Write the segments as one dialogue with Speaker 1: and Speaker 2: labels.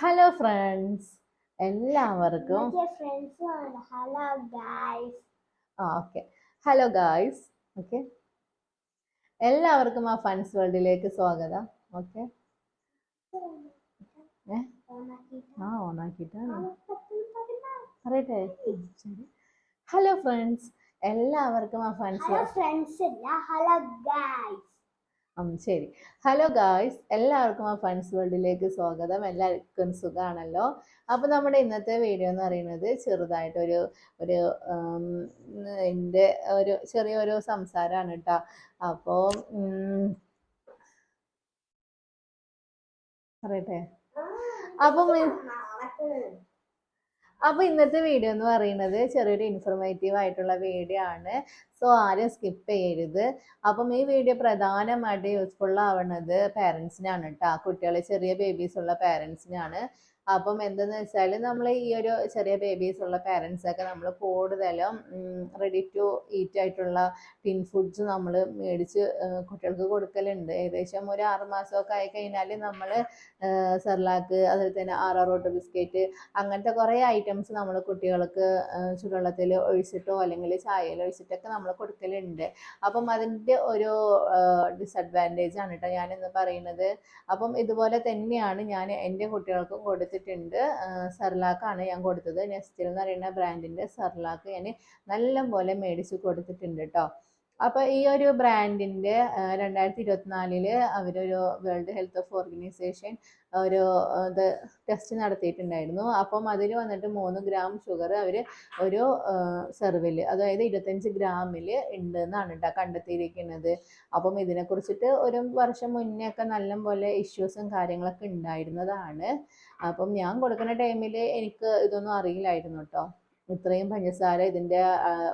Speaker 1: Hello friends എല്ലാവർക്കും
Speaker 2: hello guys
Speaker 1: okay hello guys okay എല്ലാവർക്കും ആ ഫൺസ് വേൾഡിലേക്ക് സ്വാഗതം. ഓക്കെ ആ ഓണാക്കിയിട്ടാണ്. പറയട്ടെ. ഹലോ ഫ്രണ്ട്സ് എല്ലാവർക്കും ആ ഫൺസ്
Speaker 2: ഫ്രണ്ട്സ് ഇല്ല. ഹലോ ഗായ്സ്
Speaker 1: ശരി. ഹലോ ഗായ്സ് എല്ലാവർക്കും ആ ഫൺസ് വേൾഡിലേക്ക് സ്വാഗതം. എല്ലാവർക്കും സുഖമാണല്ലോ അപ്പോൾ നമ്മുടെ ഇന്നത്തെ വീഡിയോ എന്ന് പറയുന്നത് ചെറുതായിട്ടൊരു ഒരു ഒരു എന്റെ ഒരു ചെറിയൊരു സംസാരമാണ് കേട്ടോ അപ്പോൾ പറയട്ടെ? അപ്പം അപ്പോൾ ഇന്നത്തെ വീഡിയോ എന്ന് പറയുന്നത് ചെറിയൊരു ഇൻഫർമേറ്റീവ് ആയിട്ടുള്ള വീഡിയോ ആണ്. സോ ആരും സ്കിപ്പ് ചെയ്യരുത്. അപ്പം ഈ വീഡിയോ പ്രധാനമായിട്ട് യൂസ്ഫുൾ ആവുന്നത് പേരൻസിനാണ് കേട്ടോ കുട്ടികൾ ചെറിയ ബേബീസ് ഉള്ള പാരൻസിനാണ് അപ്പം എന്തെന്ന് വെച്ചാൽ നമ്മൾ ഈ ഒരു ചെറിയ ബേബീസ് ഉള്ള പാരൻസ് ഒക്കെ നമ്മൾ കൂടുതലും റെഡി ടു ഈറ്റ് ആയിട്ടുള്ള ടിൻ ഫുഡ്സ് നമ്മൾ മേടിച്ച് കുട്ടികൾക്ക് കൊടുക്കലുണ്ട്. ഏകദേശം ഒരു ആറ് മാസമൊക്കെ ആയി കഴിഞ്ഞാൽ നമ്മൾ സെർലാക്ക് അതുപോലെ തന്നെ ആറാറോട്ട് ബിസ്ക്കറ്റ് അങ്ങനത്തെ കുറേ ഐറ്റംസ് നമ്മൾ കുട്ടികൾക്ക് ചുടുവെള്ളത്തിൽ ഒഴിച്ചിട്ടോ അല്ലെങ്കിൽ ചായയിൽ ഒഴിച്ചിട്ടൊക്കെ നമ്മൾ കൊടുക്കലുണ്ട്. അപ്പം അതിന്റെ ഒരു ഡിസഡ്വാന്റേജ് ആണ് കേട്ടോ ഞാനിന്ന് പറയുന്നത്. അപ്പം ഇതുപോലെ തന്നെയാണ് ഞാൻ എന്റെ കുട്ടികൾക്കും കൊടുത്തിട്ടുണ്ട് സെർലാക്കാണ് ഞാൻ കൊടുത്തത്. നെസ്റ്റിൽ എന്ന് പറയുന്ന ബ്രാൻഡിന്റെ സെർലാക്ക് ഞാൻ നല്ല പോലെ മേടിച്ച് കൊടുത്തിട്ടുണ്ട് കേട്ടോ അപ്പോൾ ഈ ഒരു ബ്രാൻഡിന്റെ രണ്ടായിരത്തി ഇരുപത്തിനാലിൽ അവരൊരു വേൾഡ് ഹെൽത്ത് ഓഫ് ഓർഗനൈസേഷൻ ഒരു ഇത് ടെസ്റ്റ് നടത്തിയിട്ടുണ്ടായിരുന്നു. അപ്പം അതിൽ വന്നിട്ട് മൂന്ന് ഗ്രാം ഷുഗർ അവർ ഒരു സെർവിൽ അതായത് ഇരുപത്തഞ്ച് ഗ്രാമിൽ ഉണ്ട് എന്നാണ് കേട്ടോ കണ്ടെത്തിയിരിക്കുന്നത്. അപ്പം ഇതിനെക്കുറിച്ചിട്ട് ഒരു വർഷം മുന്നേ ഒക്കെ നല്ല പോലെ ഇഷ്യൂസും കാര്യങ്ങളൊക്കെ ഉണ്ടായിരുന്നതാണ് അപ്പം ഞാൻ കൊടുക്കുന്ന ടൈമിൽ എനിക്ക് ഇതൊന്നും അറിയില്ലായിരുന്നു കേട്ടോ ഇത്രയും പഞ്ചസാര ഇതിന്റെ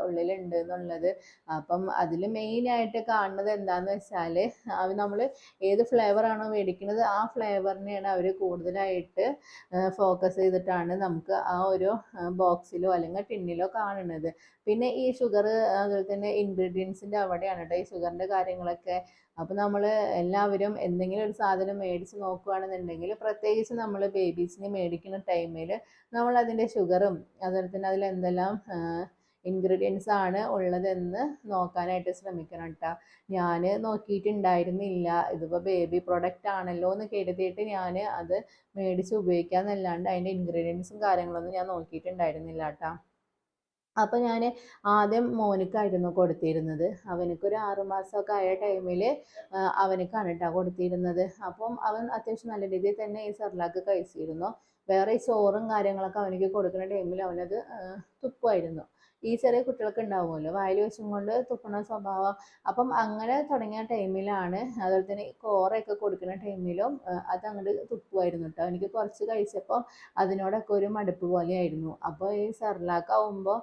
Speaker 1: ഉള്ളിലുണ്ട് എന്നുള്ളത് അപ്പം അതിൽ മെയിനായിട്ട് കാണുന്നത് എന്താണെന്ന് വെച്ചാൽ നമ്മൾ ഏത് ഫ്ലേവറാണോ മേടിക്കുന്നത് ആ ഫ്ലേവറിനെയാണ് അവർ കൂടുതലായിട്ട് ഫോക്കസ് ചെയ്തിട്ടാണ് നമുക്ക് ആ ഒരു ബോക്സിലോ അല്ലെങ്കിൽ ടിന്നിലോ കാണുന്നത്. പിന്നെ ഈ ഷുഗർ അതുപോലെ തന്നെ ഇൻഗ്രീഡിയൻസിന്റെ അവിടെയാണ് കേട്ടോ ഈ ഷുഗറിന്റെ കാര്യങ്ങളൊക്കെ. അപ്പോൾ നമ്മൾ എല്ലാവരും എന്തെങ്കിലും ഒരു സാധനം മേടിച്ച് നോക്കുകയാണെന്നുണ്ടെങ്കിൽ പ്രത്യേകിച്ച് നമ്മൾ ബേബീസിന് മേടിക്കുന്ന ടൈമിൽ നമ്മൾ അതിന്റെ ഷുഗറും അതുപോലെ തന്നെ അതിൽ എന്തെല്ലാം ഇൻഗ്രീഡിയൻസ് ആണ് ഉള്ളതെന്ന് നോക്കാനായിട്ട് ശ്രമിക്കണം കേട്ടോ ഞാൻ നോക്കിയിട്ടുണ്ടായിരുന്നില്ല. ഇതിപ്പോൾ ബേബി പ്രൊഡക്റ്റ് ആണല്ലോ എന്ന് കരുതിയിട്ട് ഞാൻ അത് മേടിച്ച് ഉപയോഗിക്കാമെന്നല്ലാണ്ട് അതിന്റെ ഇൻഗ്രീഡിയൻസും കാര്യങ്ങളൊന്നും ഞാൻ നോക്കിയിട്ടുണ്ടായിരുന്നില്ല കേട്ടോ അപ്പോൾ ഞാൻ ആദ്യം മോനിക്കായിരുന്നു കൊടുത്തിരുന്നത്. അവനക്കൊരു ആറുമാസമൊക്കെ ആയ ടൈമിൽ അവനക്കാണ് കേട്ടോ കൊടുത്തിരുന്നത്. അപ്പം അവൻ അത്യാവശ്യം നല്ല രീതിയിൽ തന്നെ ഈ സെർലാക്ക് കഴിച്ചിരുന്നു. വേറെ ഈ ചോറും കാര്യങ്ങളൊക്കെ അവനക്ക് കൊടുക്കുന്ന ടൈമിൽ അവനത് തുപ്പുമായിരുന്നു ഈ ചെറിയ കുട്ടികൾക്ക് ഉണ്ടാവുമല്ലോ. വായിൽ വെച്ചും കൊണ്ട് തുപ്പണ സ്വഭാവം. അപ്പം അങ്ങനെ തുടങ്ങിയ ടൈമിലാണ് അതുപോലെ തന്നെ കോറയൊക്കെ കൊടുക്കുന്ന ടൈമിലും അത് അങ്ങോട്ട് തുപ്പുമായിരുന്നു കേട്ടോ എനിക്ക് കുറച്ച് കഴിച്ചപ്പോൾ അതിനോടൊക്കെ ഒരു മടുപ്പ് പോലെയായിരുന്നു. അപ്പോൾ ഈ സെർലാക്ക് ആവുമ്പോൾ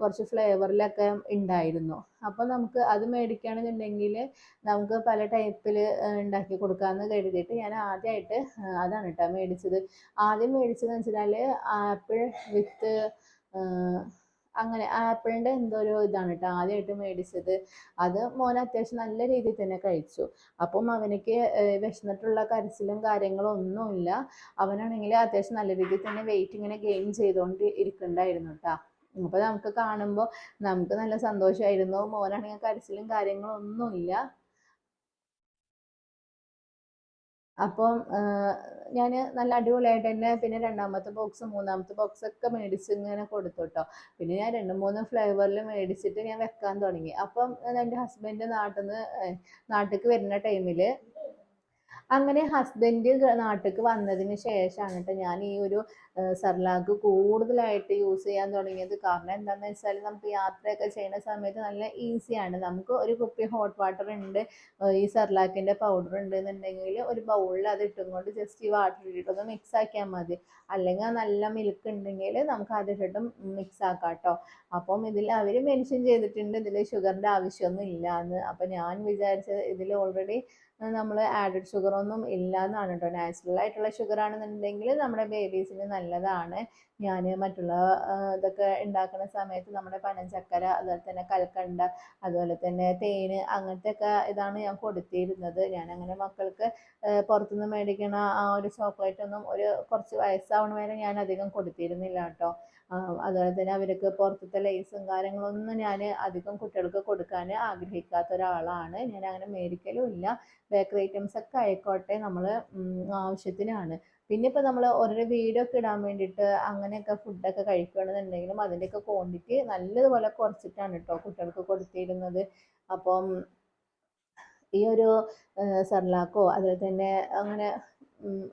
Speaker 1: കുറച്ച് ഫ്ലേവറിലൊക്കെ ഉണ്ടായിരുന്നു. അപ്പോൾ നമുക്ക് അത് മേടിക്കുകയാണെന്നുണ്ടെങ്കിൽ നമുക്ക് പല ടൈപ്പിൽ ഉണ്ടാക്കി കൊടുക്കാമെന്ന് കരുതിയിട്ട് ഞാൻ ആദ്യമായിട്ട് അതാണ് കേട്ടോ മേടിച്ചത്. ആദ്യം മേടിച്ചതെന്ന് വെച്ചാൽ ആപ്പിൾ വിത്ത് അങ്ങനെ ആപ്പിളിന്റെ എന്തോ ഒരു ഇതാണ് കേട്ടോ ആദ്യമായിട്ട് മേടിച്ചത്. അത് മോൻ അത്യാവശ്യം നല്ല രീതിയിൽ തന്നെ കഴിച്ചു. അപ്പം അവനിക്ക് വിശന്നിട്ടുള്ള കരച്ചിലും കാര്യങ്ങളും ഒന്നുമില്ല അവനാണെങ്കിൽ അത്യാവശ്യം നല്ല രീതിയിൽ തന്നെ വെയിറ്റ് ഇങ്ങനെ ഗെയിൻ ചെയ്തുകൊണ്ട് ഇരിക്കണ്ടായിരുന്നു കേട്ടോ അപ്പോൾ നമുക്ക് കാണുമ്പോൾ നമുക്ക് നല്ല സന്തോഷമായിരുന്നു മോനാണെങ്കിൽ കരച്ചിലും കാര്യങ്ങളും ഒന്നുമില്ല അപ്പം ഞാൻ നല്ല അടിപൊളിയായിട്ട് തന്നെ പിന്നെ രണ്ടാമത്തെ ബോക്സ് മൂന്നാമത്തെ ബോക്സ് ഒക്കെ മേടിച്ച് ഇങ്ങനെ കൊടുത്തു കേട്ടോ പിന്നെ ഞാൻ രണ്ട് മൂന്ന് ഫ്ലേവറിൽ മേടിച്ചിട്ട് ഞാൻ വെക്കാൻ തുടങ്ങി. അപ്പം എന്റെ ഹസ്ബൻഡ് നാട്ടിൽ നിന്ന് നാട്ടിലേക്ക് വരുന്ന ടൈമിൽ അങ്ങനെ ഹസ്ബൻഡ് നാട്ടിലേക്ക് വന്നതിന് ശേഷമാണ് കേട്ടോ ഞാൻ ഈ ഒരു സർലാക്ക് കൂടുതലായിട്ട് യൂസ് ചെയ്യാൻ തുടങ്ങിയത്. കാരണം എന്താണെന്ന് വെച്ചാൽ നമുക്ക് യാത്രയൊക്കെ ചെയ്യുന്ന സമയത്ത് നല്ല ഈസിയാണ് നമുക്ക് ഒരു കുപ്പി ഹോട്ട് വാട്ടർ ഉണ്ട് ഈ സർലാക്കിന്റെ പൗഡർ ഉണ്ട് എന്നുണ്ടെങ്കിൽ ഒരു ബൗളിൽ അത് ഇട്ടുകൊണ്ട് ജസ്റ്റ് ഈ വാട്ടർ ഇട്ടിട്ടൊന്ന് മിക്സ് ആക്കിയാൽ മതി. അല്ലെങ്കിൽ നല്ല മിൽക്ക് ഉണ്ടെങ്കിൽ നമുക്ക് അതിട്ടിട്ടും മിക്സ് ആക്കാം കേട്ടോ അപ്പം ഇതിൽ അവർ മെൻഷൻ ചെയ്തിട്ടുണ്ട് ഇതിൽ ഷുഗറിന്റെ ആവശ്യമൊന്നും ഇല്ല എന്ന് അപ്പം ഞാൻ വിചാരിച്ചത് ഇതിൽ ഓൾറെഡി നമ്മൾ ആഡഡ് ഷുഗറൊന്നും ഇല്ല എന്നാണ് കേട്ടോ നാച്ചുറൽ ആയിട്ടുള്ള ഷുഗർ ആണെന്നുണ്ടെങ്കിൽ നമ്മുടെ ബേബീസിന് നല്ലതാണ്. ഞാൻ മറ്റുള്ള ഇതൊക്കെ ഉണ്ടാക്കുന്ന സമയത്ത് നമ്മുടെ പനഞ്ചക്കര അതുപോലെ തന്നെ കൽക്കണ്ട അതുപോലെ തന്നെ തേന് അങ്ങനത്തെ ഒക്കെ ഇതാണ് ഞാൻ കൊടുത്തിരുന്നത്. ഞാൻ അങ്ങനെ മക്കൾക്ക് പുറത്തുനിന്ന് മേടിക്കണ ആ ഒരു ചോക്ലേറ്റ് ഒന്നും ഒരു കുറച്ച് വയസ്സാവണ വരെ ഞാൻ അധികം കൊടുത്തിരുന്നില്ല കേട്ടോ അതുപോലെ തന്നെ അവർക്ക് പുറത്തത്തെ ലേസും കാര്യങ്ങളൊന്നും ഞാൻ അധികം കുട്ടികൾക്ക് കൊടുക്കാൻ ആഗ്രഹിക്കാത്ത ഒരാളാണ്. ഞാൻ അങ്ങനെ മേടിക്കലും ഇല്ല. ബേക്കറി ഐറ്റംസ് ഒക്കെ ആയിക്കോട്ടെ നമ്മൾ ആവശ്യത്തിനാണ്. പിന്നെ ഇപ്പോൾ നമ്മൾ ഓരോരോ വീഡിയോ ഒക്കെ ഇടാൻ വേണ്ടിയിട്ട് അങ്ങനെയൊക്കെ ഫുഡൊക്കെ കഴിക്കുകയാണെന്നുണ്ടെങ്കിലും അതിന്റെയൊക്കെ ക്വാണ്ടിറ്റി നല്ലതുപോലെ കുറച്ചിട്ടാണ് കേട്ടോ കുട്ടികൾക്ക് കൊടുത്തിരുന്നത്. അപ്പം ഈ ഒരു സർലാക്കോ അതുപോലെ തന്നെ അങ്ങനെ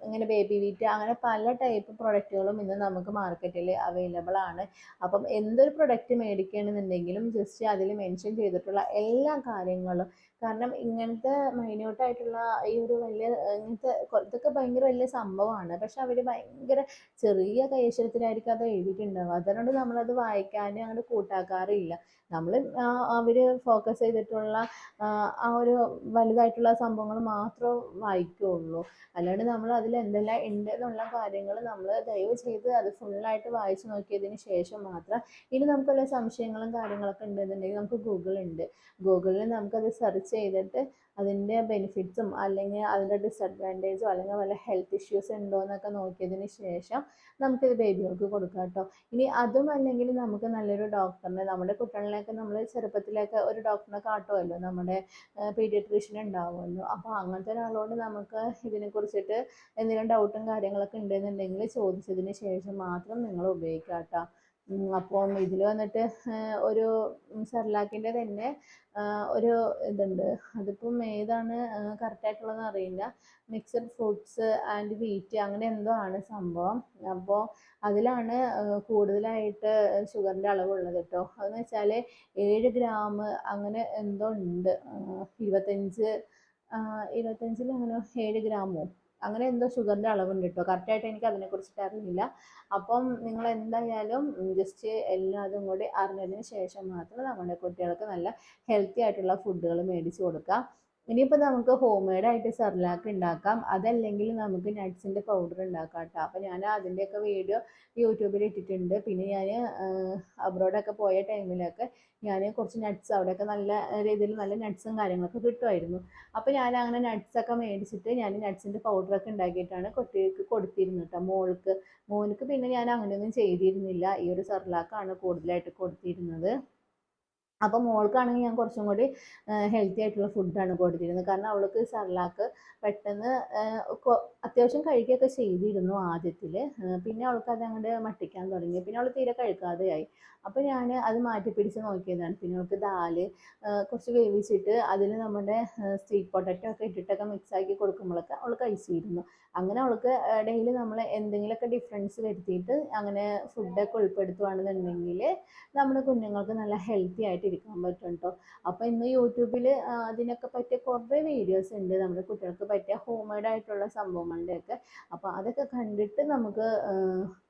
Speaker 1: ഇങ്ങനെ ബേബി വീറ്റ് അങ്ങനെ പല ടൈപ്പ് പ്രൊഡക്റ്റുകളും ഇന്ന് നമുക്ക് മാർക്കറ്റിൽ അവൈലബിൾ ആണ്. അപ്പം എന്തൊരു പ്രൊഡക്റ്റ് മേടിക്കണമെന്നുണ്ടെങ്കിലും ജസ്റ്റ് അതിൽ മെൻഷൻ ചെയ്തിട്ടുള്ള എല്ലാ കാര്യങ്ങളും കാരണം ഇങ്ങനത്തെ മൈന്യൂട്ടായിട്ടുള്ള ഈ ഒരു വലിയ ഇങ്ങനത്തെ ഇതൊക്കെ ഭയങ്കര വലിയ സംഭവമാണ്. പക്ഷെ അവർ ഭയങ്കര ചെറിയ കൈയക്ഷരത്തിലായിരിക്കും അത് എഴുതിയിട്ടുണ്ടാവുക. അതുകൊണ്ട് നമ്മളത് വായിക്കാൻ അങ്ങോട്ട് കൂട്ടാക്കാറില്ല. നമ്മൾ അവർ ഫോക്കസ് ചെയ്തിട്ടുള്ള ആ, ഒരു വലുതായിട്ടുള്ള സംഭവങ്ങൾ മാത്രം വായിക്കുകയുള്ളൂ അല്ലാണ്ട് നമ്മൾ അതിൽ എന്തെല്ലാം ഉണ്ട് എന്നുള്ള കാര്യങ്ങൾ നമ്മൾ ദയവ് ചെയ്ത് അത് ഫുള്ളായിട്ട് വായിച്ച് നോക്കിയതിന് ശേഷം മാത്രം ഇനി നമുക്ക് വല്ല സംശയങ്ങളും കാര്യങ്ങളൊക്കെ ഉണ്ടെന്നുണ്ടെങ്കിൽ നമുക്ക് ഗൂഗിൾ ഉണ്ട് ഗൂഗിളിൽ നമുക്കത് സെർച്ച് ചെയ്തിട്ട് അതിന്റെ ബെനിഫിറ്റ്സും അല്ലെങ്കിൽ അതിന്റെ ഡിസഡ്വാന്റേജോ അല്ലെങ്കിൽ വല്ല ഹെൽത്ത് ഇഷ്യൂസ് ഉണ്ടോ എന്നൊക്കെ നോക്കിയതിന് ശേഷം നമുക്കിത് ബേബികൾക്ക് കൊടുക്കാം കേട്ടോ. ഇനി അതും അല്ലെങ്കിൽ നമുക്ക് നല്ലൊരു ഡോക്ടറിനെ നമ്മുടെ കുട്ടികളിലേക്ക് നമ്മൾ ചെറുപ്പത്തിലൊക്കെ ഒരു ഡോക്ടറിനെ കാട്ടുമല്ലോ നമ്മുടെ പീഡിയട്രീഷ്യൻ ഉണ്ടാവുമല്ലോ അപ്പോൾ അങ്ങനത്തെ ഒരാളോട് നമുക്ക് ഇതിനെക്കുറിച്ചിട്ട് എന്തെങ്കിലും ഡൗട്ടും കാര്യങ്ങളൊക്കെ ഉണ്ടെന്നുണ്ടെങ്കിൽ ചോദിച്ചതിന് ശേഷം മാത്രം നിങ്ങൾ ഉപയോഗിക്കാം കേട്ടോ. അപ്പം ഇതിൽ വന്നിട്ട് ഒരു സെർലാക്കിന്റെ തന്നെ ഒരു ഇതുണ്ട്. അതിപ്പം ഏതാണ് കറക്റ്റായിട്ടുള്ളതെന്ന് അറിയില്ല. മിക്സഡ് ഫ്രൂട്ട്സ് ആൻഡ് വീറ്റ് അങ്ങനെ എന്തോ ആണ് സംഭവം. അപ്പോൾ അതിലാണ് കൂടുതലായിട്ട് ഷുഗറിന്റെ അളവുള്ളത് കേട്ടോ അതെന്ന് വെച്ചാൽ ഏഴ് ഗ്രാം അങ്ങനെ എന്തോ ഉണ്ട്. ഇരുപത്തഞ്ച് ഇരുപത്തഞ്ചിൽ അങ്ങനെ ഏഴ് ഗ്രാമോ. അങ്ങനെ എന്തോ ഷുഗറിന്റെ അളവുണ്ട് കേട്ടോ കറക്റ്റായിട്ട് എനിക്ക് അതിനെക്കുറിച്ചിട്ട് അറിയില്ല അപ്പം നിങ്ങൾ എന്തായാലും ജസ്റ്റ് എല്ലാതും കൂടി അറിഞ്ഞതിന് ശേഷം മാത്രം നമ്മുടെ കുട്ടികൾക്ക് നല്ല ഹെൽത്തി ആയിട്ടുള്ള ഫുഡുകൾ മേടിച്ച് കൊടുക്കാം ഇനിയിപ്പോൾ നമുക്ക് ഹോം മെയ്ഡായിട്ട് സെർലാക്ക് ഉണ്ടാക്കാം അതല്ലെങ്കിൽ നമുക്ക് നട്ട്സിന്റെ പൗഡർ ഉണ്ടാക്കാം കേട്ടോ അപ്പോൾ ഞാൻ അതിന്റെയൊക്കെ വീഡിയോ യൂട്യൂബിൽ ഇട്ടിട്ടുണ്ട്. പിന്നെ ഞാൻ അബ്രോഡൊക്കെ പോയ ടൈമിലൊക്കെ ഞാൻ കുറച്ച് നട്ട്സ് അവിടെയൊക്കെ നല്ല രീതിയിൽ നല്ല നട്ട്സും കാര്യങ്ങളൊക്കെ കിട്ടുമായിരുന്നു അപ്പോൾ ഞാൻ അങ്ങനെ നട്ട്സൊക്കെ മേടിച്ചിട്ട് ഞാൻ നട്ട്സിന്റെ പൗഡറൊക്കെ ഉണ്ടാക്കിയിട്ടാണ് കുട്ടികൾക്ക് കൊടുത്തിരുന്നത് കേട്ടോ മോൾക്ക് മോൾക്ക് പിന്നെ ഞാൻ അങ്ങനെയൊന്നും ചെയ്തിരുന്നില്ല. ഈ ഒരു സെർലാക്കാണ് കൂടുതലായിട്ട് കൊടുത്തിരുന്നത്. അപ്പോൾ മോൾക്കാണെങ്കിൽ ഞാൻ കുറച്ചും കൂടി ഹെൽത്തി ആയിട്ടുള്ള ഫുഡാണ് കൊടുത്തിരുന്നത്. കാരണം അവൾക്ക് സർലാക്ക് പെട്ടെന്ന് അത്യാവശ്യം കഴിക്കുകയൊക്കെ ചെയ്തിരുന്നു ആദ്യത്തിൽ പിന്നെ അവൾക്ക് അത് അങ്ങോട്ട് മട്ടിക്കാൻ തുടങ്ങി. പിന്നെ അവൾ തീരെ കഴിക്കാതെയായി. അപ്പോൾ ഞാൻ അത് മാറ്റി പിടിച്ച് നോക്കിയതാണ്. പിന്നെ അവൾക്ക് ദാൽ കുറച്ച് വേവിച്ചിട്ട് അതിൽ നമ്മുടെ സ്വീറ്റ് പൊട്ടറ്റോ ഒക്കെ ഇട്ടിട്ടൊക്കെ മിക്സ് ആക്കി കൊടുക്കുമ്പോഴൊക്കെ അവൾ കഴിച്ചിരുന്നു. അങ്ങനെ അവൾക്ക് ഡെയിലി നമ്മൾ എന്തെങ്കിലുമൊക്കെ ഡിഫറൻസ് വരുത്തിയിട്ട് അങ്ങനെ ഫുഡൊക്കെ ഉൾപ്പെടുത്തുകയാണെന്നുണ്ടെങ്കിൽ നമ്മുടെ കുഞ്ഞുങ്ങൾക്ക് നല്ല ഹെൽത്തി ആയിട്ട് ഇരിക്കാൻ പറ്റും കേട്ടോ അപ്പോൾ ഇന്ന് യൂട്യൂബിൽ അതിനൊക്കെ പറ്റിയ കുറേ വീഡിയോസ് ഉണ്ട്. നമ്മുടെ കുട്ടികൾക്ക് പറ്റിയ ഹോം മെയ്ഡ് ആയിട്ടുള്ള സംഭവങ്ങളുടെയൊക്കെ. അപ്പോൾ അതൊക്കെ കണ്ടിട്ട് നമുക്ക്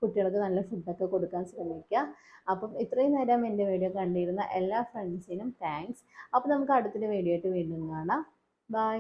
Speaker 1: കുട്ടികൾക്ക് നല്ല ഫുഡൊക്കെ കൊടുക്കാൻ ശ്രമിക്കുക അപ്പം ഇത്രയും നേരം എന്റെ വീഡിയോ കണ്ടിരുന്ന എല്ലാ ഫ്രണ്ട്സിനും താങ്ക്സ് അപ്പോൾ നമുക്ക് അടുത്തൊരു വീഡിയോ ആയിട്ട് വീണ്ടും കാണാം. ബൈ